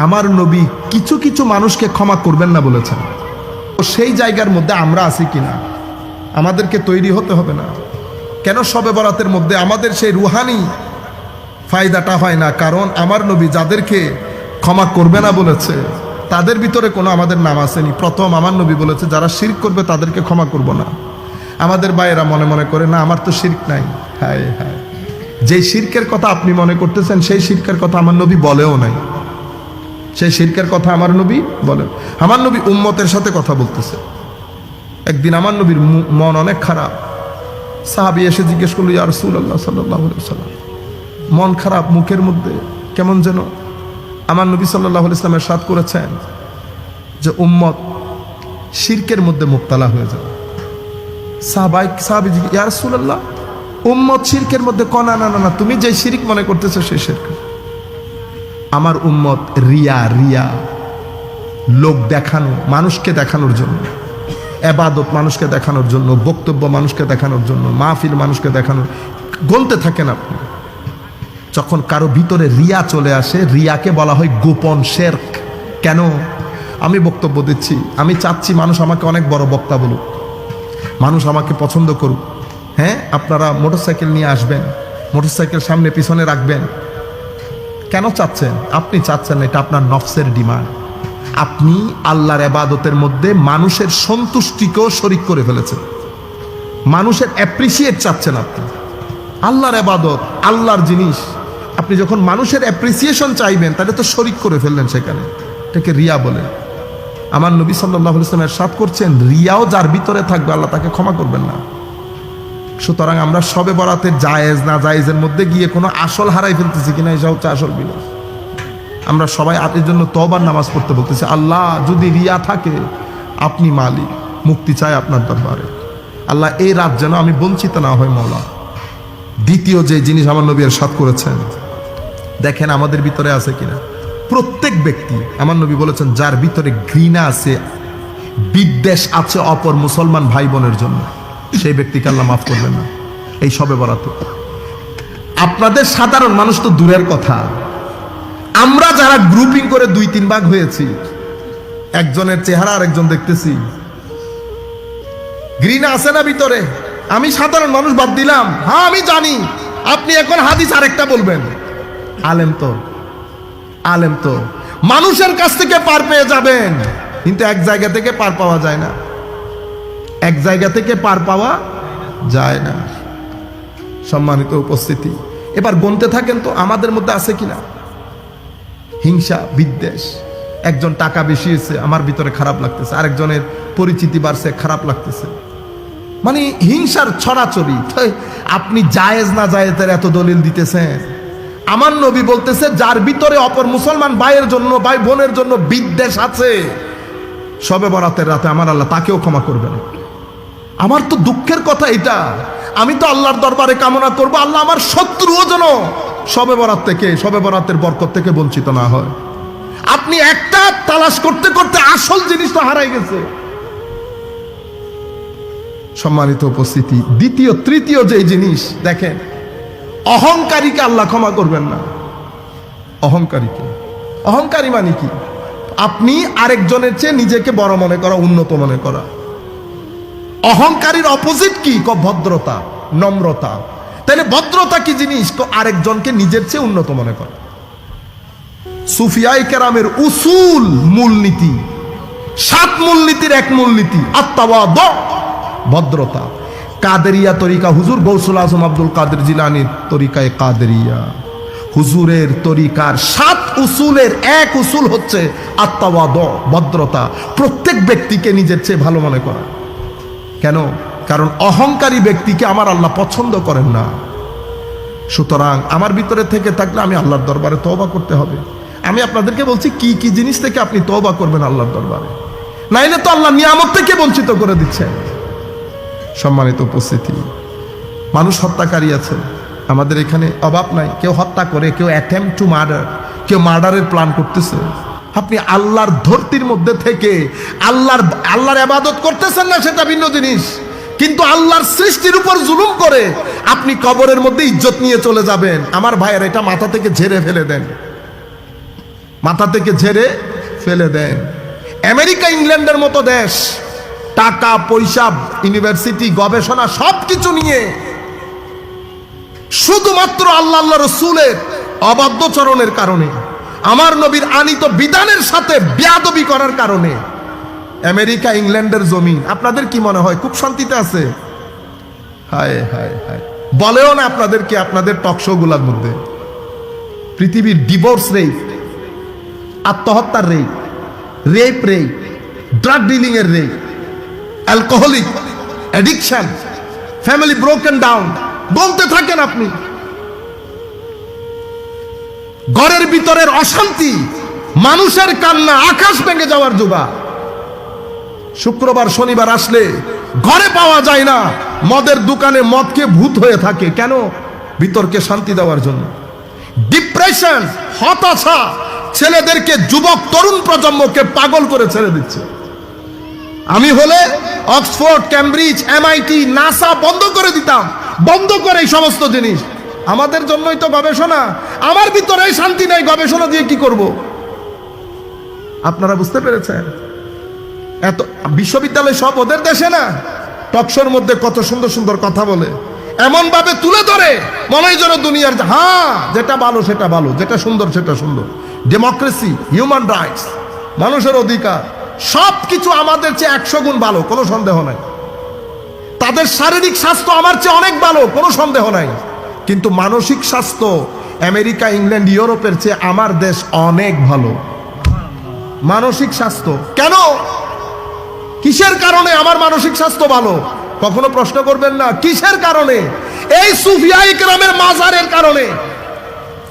আমার নবী কিছু কিছু মানুষকে ক্ষমা করবেন না বলেছেন। তো সেই জায়গার মধ্যে আমরা আছি কিনা? আমাদেরকে তৈরি হতে হবে না। কেন সবে বরাতের মধ্যে আমাদের সেই রুহানি ফায়দাটা হয় না? কারণ আমার নবী যাদেরকে ক্ষমা করবে না বলেছে, তাদের ভিতরে কোনো আমাদের নাম আসেনি। প্রথম আমার নবী বলেছে, যারা শির করবে তাদেরকে ক্ষমা করব না। আমাদের ভাইয়েরা মনে মনে করে, না, আমার তো শির্ক নাই। হায় হায়। যেই শির্কের কথা আপনি মনে করতেছেন, সেই শির্কের কথা আমার নবী বলেও নাই। সেই শির্কের কথা আমার নবী বলেন। আমার নবী উম্মতের সাথে কথা বলতেছে। একদিন আমার নবীর মন অনেক খারাপ। সাহাবি এসে জিজ্ঞেস করল, ইয়া রসুল আল্লাহ সাল্লাহ সাল্লাম মন খারাপ মুখের মধ্যে কেমন যেন? আমার নবী সাল্লাহ ইসলামের সাথ করেছেন যে, উম্মত শির্কের মধ্যে মুক্তালা হয়ে যাবে। সাহাবাই, সাহাবি ইয়া রসুল আল্লাহ উম্মত শির্কের মধ্যে কনা, না না না, তুমি যে শিরিক মনে করতেছো, সেই শির্ক। আমার উম্মত রিয়া রিয়া। লোক দেখানো, মানুষকে দেখানোর জন্য। এবাদত মানুষকে দেখানোর জন্য, বক্তব্য মানুষকে দেখানোর জন্য, মাহফিল মানুষকে দেখানোর গলতে থাকেন আপনি। যখন কারও ভিতরে রিয়া চলে আসে, রিয়াকে বলা হয় গোপন শেরক। কেন? আমি বক্তব্য দিচ্ছি, আমি চাচ্ছি মানুষ আমাকে অনেক বড় বক্তা বলুক। মানুষ আমাকে পছন্দ করুক। হ্যাঁ? আপনারা মোটরসাইকেল নিয়ে আসবেন, মোটরসাইকেল সামনে পিছনে রাখবেন। কেন চাচ্ছেন? আপনি চাচ্ছেন এটা আপনার নফসের ডিমান্ড। আপনি আল্লাহর এবাদতের মধ্যে মানুষের সন্তুষ্টিকেও শরিক করে ফেলেছেন। মানুষের অ্যাপ্রিসিয়েট চাচ্ছেন আপনি। আল্লাহর এবাদত, আল্লাহর জিনিস। আপনি যখন মানুষের অ্যাপ্রিসিয়েশন চাইবেন, তাহলে তো শরিক করে ফেললেন সেখানে। এটাকে রিয়া বলে। আমার নবী সাল্লাহ ইসলামের সাথ করছেন, রিয়াও যার ভিতরে থাকবে, আল্লাহ তাকে ক্ষমা করবেন না। সুতরাং আমরা সবে বরাতে জায়েজ না, জায়েজের মধ্যে গিয়ে কোনো আসল হারাই ফেলতেছি কিনা এটা হচ্ছে আসল বিনাশ। আমরা সবাই আপনার জন্য তবার নামাজ পড়তে বলতেছি, আল্লাহ যদি রিয়া থাকে, আপনি মালিক, মুক্তি চাই আপনার দরবারে। আল্লাহ, এই রাত যেন আমি বঞ্চিত না হয় মৌলা দ্বিতীয় যে জিনিস আমার নবী সাত করেছেন, দেখেন আমাদের ভিতরে আছে কিনা? প্রত্যেক ব্যক্তি, আমার নবী বলেছেন, যার ভিতরে ঘৃণা আছে, বিদ্বেষ আছে অপর মুসলমান ভাই বোনের জন্য। সেই ব্যক্তিকে আল্লাহ মাফ করবেন না। এই সবে বরাতে। আপনাদের সাধারণ মানুষ তো দূরের কথা। আমরা যারা গ্রুপিং করে দুই, তিন ভাগ হয়েছি, একজনের চেহারা আর একজন দেখতেছি। ঘৃণা আছে না ভিতরে? আমি সাধারণ মানুষ বাদ দিলাম। হ্যাঁ আমি জানি। আপনি এখন হাদিস আরেকটা বলবেন। আলেম তো। আলেম তো। মানুষের কাছ থেকে পার পেয়ে যাবেন। কিন্তু এক জায়গা থেকে পার পাওয়া যায় না। এক জায়গা থেকে পার পাওয়া যায় না। সম্মানিত উপস্থিতি। এবার গনতে থাকেন তো আমাদের মধ্যে আছে কিনা? হিংসা, বিদ্বেষ। একজন টাকা বেশি এসে আমার ভিতরে খারাপ লাগতেছে। আরেকজনের পরিচিতি বাড়ছে, খারাপ লাগতেছে। মানে হিংসার ছড়াছড়ি। আপনি জায়েজ না জায়েজের এত দলিল দিতেছেন? আমার নবী বলতেছে, যার ভিতরে অপর মুসলমান ভাইয়ের জন্য, ভাই বোনের জন্য বিদ্বেষ আছে, সবে বরাতের রাতে আমার আল্লাহ তাকেও ক্ষমা করবেন। আমার তো দুঃখের কথা এটা। আমি তো আল্লাহর দরবারে কামনা করব, আল্লাহ আমার শত্রুও যেন সবে বরাত থেকে সবে বরাতের বরকত থেকে বঞ্চিত না হয়। আপনি একটা তালাশ করতে করতে আসল জিনিস তো হারাই গেছে। সম্মানিত উপস্থিতি, দ্বিতীয়, তৃতীয় যে জিনিস, দেখেন, অহংকারীকে আল্লাহ ক্ষমা করবেন না। অহংকারীকে অহংকারী মানে কি? আপনি আরেকজনের চেয়ে নিজেকে বড় মনে করা, উন্নত মনে করা। অহংকারীর অপোজিট কি? ক ভদ্রতা, নম্রতা। তাহলে ভদ্রতা কি জিনিস? ক আরেকজনকে নিজের চেয়ে উন্নত মনে করা। সুফিয়াই কেরামের উসুল মূলনীতি, সাত মূলনীতির এক মূলনীতি, আত্মাবাদ, ভদ্রতা। কাদেরিয়া তরিকা, হুজুর গৌসুল আজম আব্দুল কাদের জিলানির তরিকায় কাদেরিয়া। হুজুরের তরিকার সাত উসুলের এক উসুল হচ্ছে আত্মাবাদ, ভদ্রতা। প্রত্যেক ব্যক্তিকে নিজের চেয়ে ভালো মনে করা। কেন? কারণ অহংকারী ব্যক্তিকে আমার আল্লাহ পছন্দ করেন না। সুতরাং আমার ভিতরে থেকে থাকলে আমি আল্লাহর দরবারে তওবা করতে হবে। আমি আপনাদেরকে বলছি, কি কি জিনিস থেকে আপনি তওবা করবেন আল্লাহর দরবারে? নাইলে তো আল্লাহ নিয়ামত থেকে বঞ্চিত করে দিচ্ছেন সম্মানিত উপস্থিতি, মানুষ হত্যাকারী আছে। আমাদের এখানে অভাব নাই। কেউ হত্যা করে, কেউ অ্যাটেম্প টু মার্ডার কেউ মার্ডারের প্ল্যান করতেছে। আপনি আল্লাহর ধরতির মধ্যে থেকে আল্লাহর আল্লাহর আবাদত করতেছেন না সেটা ভিন্ন জিনিস। কিন্তু আল্লাহর সৃষ্টির উপর জুলুম করে আপনি কবরের মধ্যে ইজ্জত নিয়ে চলে যাবেন। আমার ভাইয়ের, এটা মাথা থেকে ঝেড়ে ফেলে দেন। মাথা থেকে ঝেড়ে ফেলে দেন। আমেরিকা, ইংল্যান্ডের মতো দেশ, টাকা, পয়সা, ইউনিভার্সিটি, গবেষণা সব কিছু নিয়ে শুধুমাত্র আল্লাহ আল্লাহ রসুলের অবাধ্যচরণের কারণে। আমার নবীর আনিত বিধানের সাথে বেয়াদবি করার কারণে আমেরিকা, ইংল্যান্ডের জমিন। আপনাদের কি মনে হয়? খুব শান্তিতে আছে? হায় হায় হায়। বলেও না আপনাদেরকে আপনাদের টকশো গুলার মধ্যে। পৃথিবীর ডিভোর্স রেপ আত্মহত্যার rate rate rate drug dealing এর rate alcoholic addiction family broken down বলতে থাকেন আপনি। ঘরের ভিতরের অশান্তি, মানুষের কান্না, আকাশ ভেঙে যাওয়ার যুবা। শুক্রবার, শনিবার আসলে ঘরে পাওয়া যায় না। মদের দোকানে মদকে ভূত হয়ে থাকে। কেন? বিতর্কে শান্তি দেওয়ার জন্য। ডিপ্রেশন হতাশা ছেলেদেরকে, যুবক, তরুণ প্রজন্মকে পাগল করে ছেড়ে দিচ্ছে। আমি হলে অক্সফোর্ড ক্যামব্রিজ এমআইটি, নাসা বন্ধ করে দিতাম। বন্ধ করে এই সমস্ত জিনিস। আমাদের জন্যই তো গবেষণা। আমার ভিতরে শান্তি নাই, গবেষণা দিয়ে কি করব? আপনারা বুঝতে পেরেছেন? এত বিশ্ববিদ্যালয় সব ওদের দেশে না? টকশোর মধ্যে কত সুন্দর সুন্দর কথা বলে। এমন ভাবে তুলে ধরে মনে হয় যেন দুনিয়ার হ্যাঁ যেটা ভালো সেটা ভালো, যেটা সুন্দর সেটা সুন্দর। ডেমোক্রেসি হিউম্যান রাইটস মানুষের অধিকার সব কিছু আমাদের চেয়ে একশো গুণ ভালো, কোনো সন্দেহ নাই। তাদের শারীরিক স্বাস্থ্য আমার চেয়ে অনেক ভালো, কোনো সন্দেহ নাই। কিন্তু মানসিক স্বাস্থ্য আমেরিকা, ইংল্যান্ড, ইউরোপের চেয়ে আমার দেশ অনেক ভালো। মানসিক স্বাস্থ্য। কেন? কিসের কারণে আমার মানসিক স্বাস্থ্য ভালো? কখনো প্রশ্ন করবেন না, কিসের কারণে? এই সুফিয়া ইকরামের মাজারের কারণে,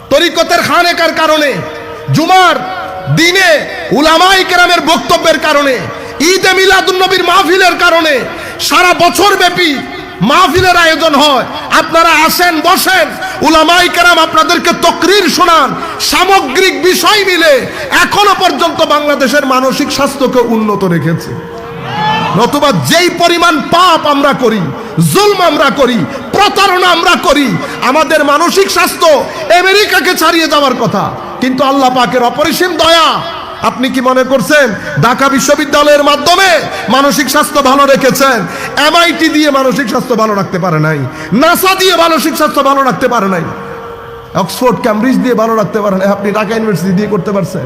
তরিকতের খানেকার কারণে, জুমার দিনে উলামা ইকরামের বক্তব্যের কারণে, ঈদে মিলাদুন্নবীর মাহফিলের কারণে, সারা বছর ব্যাপী মাহফিলের আয়োজন হয়। আপনারা আসেন, বসেন উলামাই কেরাম, আপনাদেরকে তকরির শোনান। সামগ্রিক বিষয় মিলে এখনও পর্যন্ত বাংলাদেশের মানসিক স্বাস্থ্যকে উন্নত রেখেছে। নতুবা যেই পরিমাণ পাপ আমরা করি, জুলম আমরা করি, প্রতারণা আমরা করি, আমাদের মানসিক স্বাস্থ্য আমেরিকাকে ছাড়িয়ে যাওয়ার কথা। কিন্তু আল্লাহ পাকের অপরিসীম দয়া আপনি কি মনে করছেন ঢাকা বিশ্ববিদ্যালয়ের মাধ্যমে মানসিক স্বাস্থ্য ভালো রেখেছেন? এমআইটি দিয়ে মানসিক স্বাস্থ্য ভালো রাখতে পারে নাই। নাসা দিয়ে মানসিক স্বাস্থ্য ভালো রাখতে পারে নাই। অক্সফোর্ড ক্যামব্রিজ দিয়ে ভালো রাখতে পারে নাই। আপনি ঢাকা ইউনিভার্সিটি দিয়ে করতে পারছেন।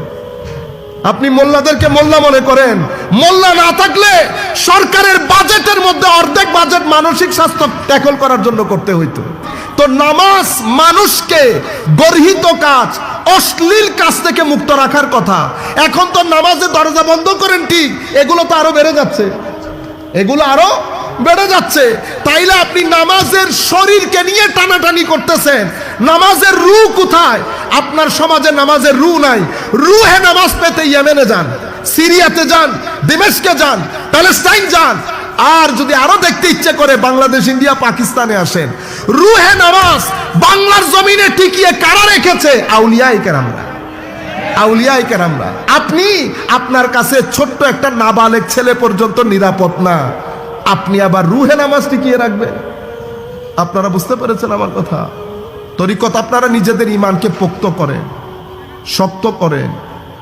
আপনি মোল্লাদেরকে মোল্লা মনে করেন। মোল্লা না থাকলে সরকারের বাজেটের মধ্যে অর্ধেক বাজেট মানসিক স্বাস্থ্য ট্যাকল করার জন্য করতে হইতো। তো নামাজ মানুষকে গর্হিত কাজ অশ্লীল কাজ থেকে মুক্ত রাখার কথা। এখন তো নামাজের দরজা বন্ধ করেন ঠিক, এগুলো তো আরও বেড়ে যাচ্ছে। এগুলো আরও বেড়ে যাচ্ছে। তাইলে আপনি নামাজের শরীরকে নিয়ে টানাটানি করতেছেন। নামাজের রু কোথায়? আপনার সমাজে নামাজের রু নাই। রুহে নামাজ পেতে ইয়েমেনে যান, সিরিয়াতে যান, দিমেশকে যান, প্যালেস্টাইন যান আর যদি আরও দেখতে ইচ্ছে করে বাংলাদেশ, ইন্ডিয়া, পাকিস্তানে আসেন। রুহে নামাজ বাংলার জমিনে টিকিয়ে কারা রেখেছে? আউলিয়াই কেরামরা। আউলিয়াই কেরামরা। আপনি আপনার কাছে ছোট্ট একটা নাবালেক ছেলে পর্যন্ত নিরাপদ না। আপনি আবার রুহে নামাজ টিকিয়ে রাখবেন। আপনারা বুঝতে পেরেছেন আমার কথা? তরিকত আপনারা নিজেদের ইমানকে পোক্ত করেন, শক্ত করেন।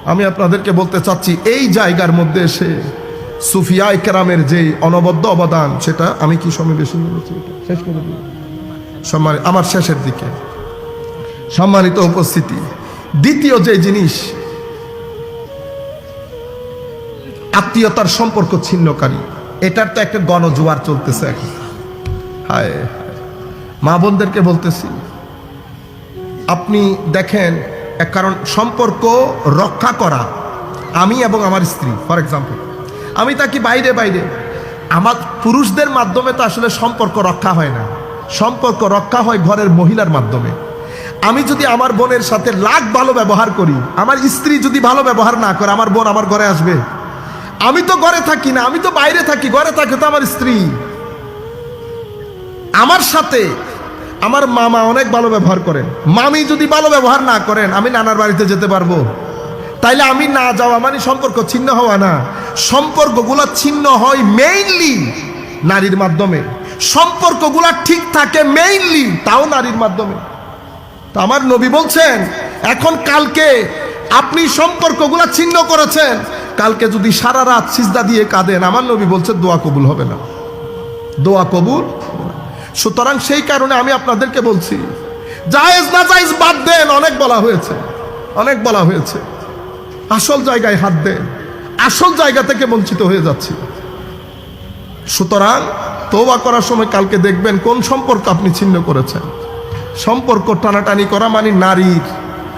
আমি আপনাদেরকে বলতে চাচ্ছি, এই জায়গার মধ্যে এসে সুফিয়া কেরামের যে অনবদ্য অবদান, সেটা আমি কি সময় বেশি বলেছি শেষ করে দিই। সম্মান, আমার শেষের দিকে। সম্মানিত উপস্থিতি। দ্বিতীয় যে জিনিস, আত্মীয়তার সম্পর্ক ছিন্নকারী, এটার তো একটা গণজোয়ার চলতেছে এখন। হায়। মা বোনদেরকে বলতেছি, আপনি দেখেন, এক কারণ সম্পর্ক রক্ষা করা, আমি এবং আমার স্ত্রী, ফর এক্সাম্পল। আমি তাকে বাইরে বাইরে। আমার পুরুষদের মাধ্যমে তো আসলে সম্পর্ক রক্ষা হয় না। সম্পর্ক রক্ষা হয় ঘরের মহিলার মাধ্যমে। আমি যদি আমার বোনের সাথে লাখ ভালো ব্যবহার করি, আমার স্ত্রী যদি ভালো ব্যবহার না করে, আমার বোন আমার ঘরে আসবে। আমি তো ঘরে থাকি না, আমি তো বাইরে থাকি, ঘরে থাকে তো আমার স্ত্রী। আমার সাথে আমার মামা অনেক ভালো ব্যবহার করেন। মামি যদি ভালো ব্যবহার না করেন, আমি নানার বাড়িতে যেতে পারব। তাইলে আমি না যাওয়া মানে সম্পর্ক ছিন্ন হওয়া না। সম্পর্কগুলো ছিন্ন হয় মেইনলি নারীর মাধ্যমে। সম্পর্কগুলো ঠিক থাকে মেইনলি তাও নারীর মাধ্যমে। তো আমার নবী বলছেন, এখন কালকে আপনি সম্পর্কগুলা ছিন্ন করেছেন, কালকে যদি সারা রাত সিজদা দিয়ে কাঁদেন, আমার নবী বলছে, দোয়া কবুল হবে না। দোয়া কবুল সুতরাং সেই কারণে আমি আপনাদেরকে বলছি, জায়েজ না জায়েজ বাদ দেন। অনেক বলা হয়েছে, অনেক বলা হয়েছে। আসল জায়গায় হাত দেন। আসল জায়গা থেকে বঞ্চিত হয়ে যাচ্ছি। সুতরাং তোবা করার সময় কালকে দেখবেন কোন সম্পর্ক আপনি ছিন্ন করেছেন। সম্পর্ক টানাটানি করা মানে নারীর,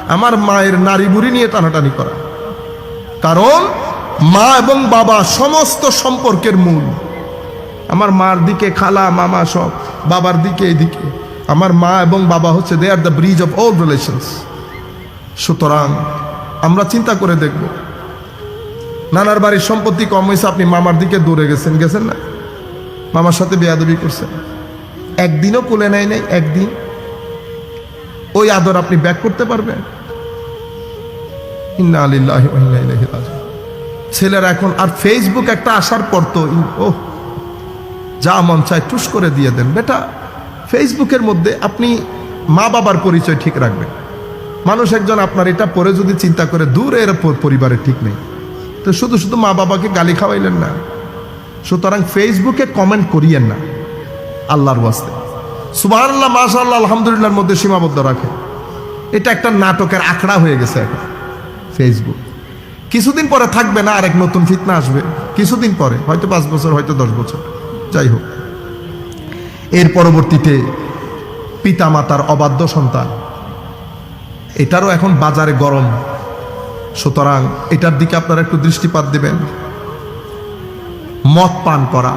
আমার মায়ের নারী বুড়ি নিয়ে টানাটানি করা। কারণ মা এবং বাবা সমস্ত সম্পর্কের মূল। আমার মার দিকে খালা, মামা সব, বাবার দিকে এইদিকে। আমার মা এবং বাবা হচ্ছে they are the bridge of all relations সুতরাং আমরা চিন্তা করে দেখব নানার বাড়ির সম্পত্তি কম হয়েছে, আপনি মামার দিকে দৌড়ে গেছেন গেছেন না? মামার সাথে বেয়াদবি করছেন। একদিনও কোলে নেয় নাই, একদিন। ওই আদর আপনি ব্যাক করতে পারবেন। আলিল্লাহি ছেলেরা এখন, আর ফেসবুক একটা আসার পর তো ও যা মন চায় টুস করে দিয়ে দেন। বেটা ফেসবুকের মধ্যে আপনি মা বাবার পরিচয় ঠিক রাখবেন। মানুষ একজন আপনার এটা পরে যদি চিন্তা করে দূরে এর পরিবারের ঠিক নেই। তো শুধু শুধু মা বাবাকে গালি খাওয়াইলেন না, সুতরাং ফেসবুকে কমেন্ট করিয়েন না, আল্লাহর ওয়াস্তে। সুবাহ আল্লাহ মাশাল্লাহ আলহামদুলিল্লাহর মধ্যে সীমাবদ্ধ রাখে এটা একটা নাটকের আখড়া হয়ে গেছে এখন, ফেসবুক। কিছুদিন পরে থাকবে না, আরেক নতুন ফিতনা আসবে। কিছুদিন পরে, হয়তো পাঁচ বছর, হয়তো দশ বছর, যাই হোক। এর পরবর্তীতে পিতা মাতার অবাধ্য সন্তান। এটারও এখন বাজারে গরম। সুতরাং এটার দিকে আপনারা একটু দৃষ্টিপাত দেবেন। মদ পান করা।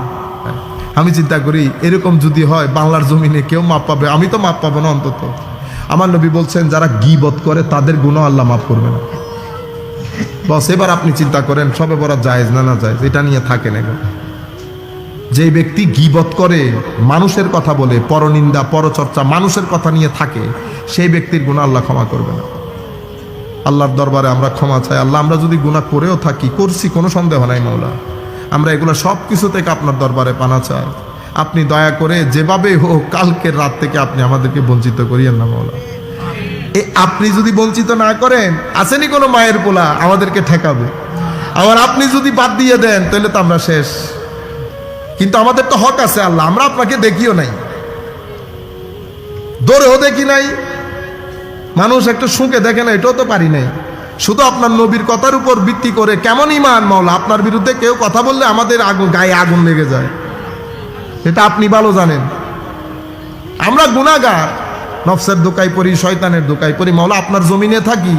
আমি চিন্তা করি, এরকম যদি হয়, বাংলার জমিনে কেউ মাপ পাবে? আমি তো মাপ পাবো না অন্তত। আমার নবী বলছেন, যারা গিবত করে, তাদের গুণ আল্লাহ মাফ করবে না বস, এবার আপনি চিন্তা করেন, সবে বড় জায়েজ না না জায়েজ? এটা নিয়ে থাকেন এখন যে ব্যক্তি গিবত করে, মানুষের কথা বলে, পরনিন্দা, পরচর্চা, মানুষের কথা নিয়ে থাকে, সেই ব্যক্তির গুণ আল্লাহ ক্ষমা করবে না আল্লাহর দরবারে আমরা ক্ষমা চাই। আল্লাহ, আমরা যদি গুণা করেও থাকি, করছি, কোনো সন্দেহ নাই মাওলা। আমরা এগুলো সব কিছু থেকে আপনার দরবারে পানা চাই। আপনি দয়া করে যেভাবে হোক, কালকের রাত থেকে আপনি আমাদেরকে বঞ্চিত করিয়েন না মাওলা। এ, আপনি যদি বঞ্চিত না করেন, আসেনি কোনো মায়ের পোলা আমাদেরকে ঠেকাবে। আবার আপনি যদি বাদ দিয়ে দেন, তাহলে তো আমরা শেষ। কিন্তু আমাদের তো হক আছে আল্লাহ, আমরা আপনাকে দেখিও নাই। দৌড়েও দেখি নাই মানুষ একটা শুঁকে দেখে না, এটাও তো পারি নাই। শুধু আপনার নবীর কথার উপর ভিত্তি করে কেমন ইমান, মাওলা? আপনার বিরুদ্ধে কেউ কথা বললে আমাদের আগুন, গায়ে আগুন লেগে যায়। এটা আপনি ভালো জানেন। আমরা গুণাগার নফসের দোকাই পড়ি, শয়তানের দোকাই পড়ি। মাওলা, আপনার জমিনে থাকি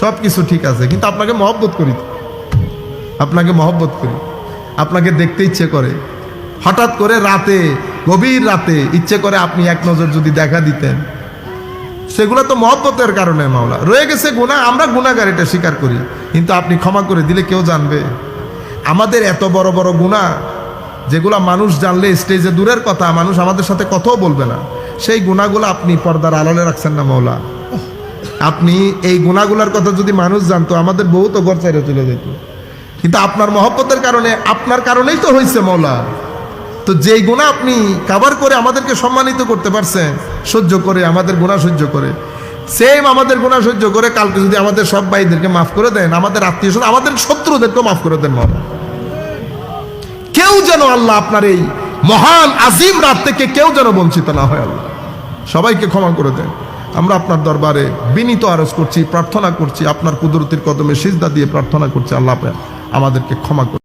সব কিছু ঠিক আছে, কিন্তু আপনাকে মহব্বত করি। আপনাকে মহব্বত করি। আপনাকে দেখতে ইচ্ছে করে। হঠাৎ করে রাতে, গভীর রাতে ইচ্ছে করে আপনি এক নজর যদি দেখা দিতেন। সেগুলো তো মহব্বতের কারণে, মাওলা। রয়ে গেছে গুণা, আমরা গুণাগার এটা স্বীকার করি। কিন্তু আপনি ক্ষমা করে দিলে কেউ জানবে। আমাদের এত বড় বড় গুণা, যেগুলা মানুষ জানলে স্টেজে দূরের কথা, মানুষ আমাদের সাথে কথাও বলবে না। সেই গুণাগুলো আপনি পর্দার আড়ালে রাখছেন না, মাওলা। আপনি এই গুণাগুলার কথা যদি মানুষ জানতো, আমাদের বহু তো ঘর চাইরে চলে যেত। কিন্তু আপনার মহব্বতের কারণে, আপনার কারণেই তো হয়েছে মৌলা তো যেই গুণা আপনি কাবার করে আমাদেরকে সম্মানিত করতে পারছেন, সহ্য করে, আমাদের গুণা সহ্য করে। সেম আমাদের গুণা সহ্য করে, কালকে যদি আমাদের সব ভাইদেরকে মাফ করে দেন, আমাদের আত্মীয় স্বজন, আমাদের শত্রুদেরকেও মাফ করে দেন মৌলা কেউ যেন আল্লাহ আপনার এই মহান, আজিম রাত থেকে কেউ যেন বঞ্চিত না হয় আল্লাহ। সবাইকে ক্ষমা করে দেন। আমরা আপনার দরবারে বিনীত আরজ করছি, প্রার্থনা করছি, আপনার কুদরতির কদমে সিজদা দিয়ে প্রার্থনা করছি, আল্লাহ আমাদেরকে ক্ষমা করুন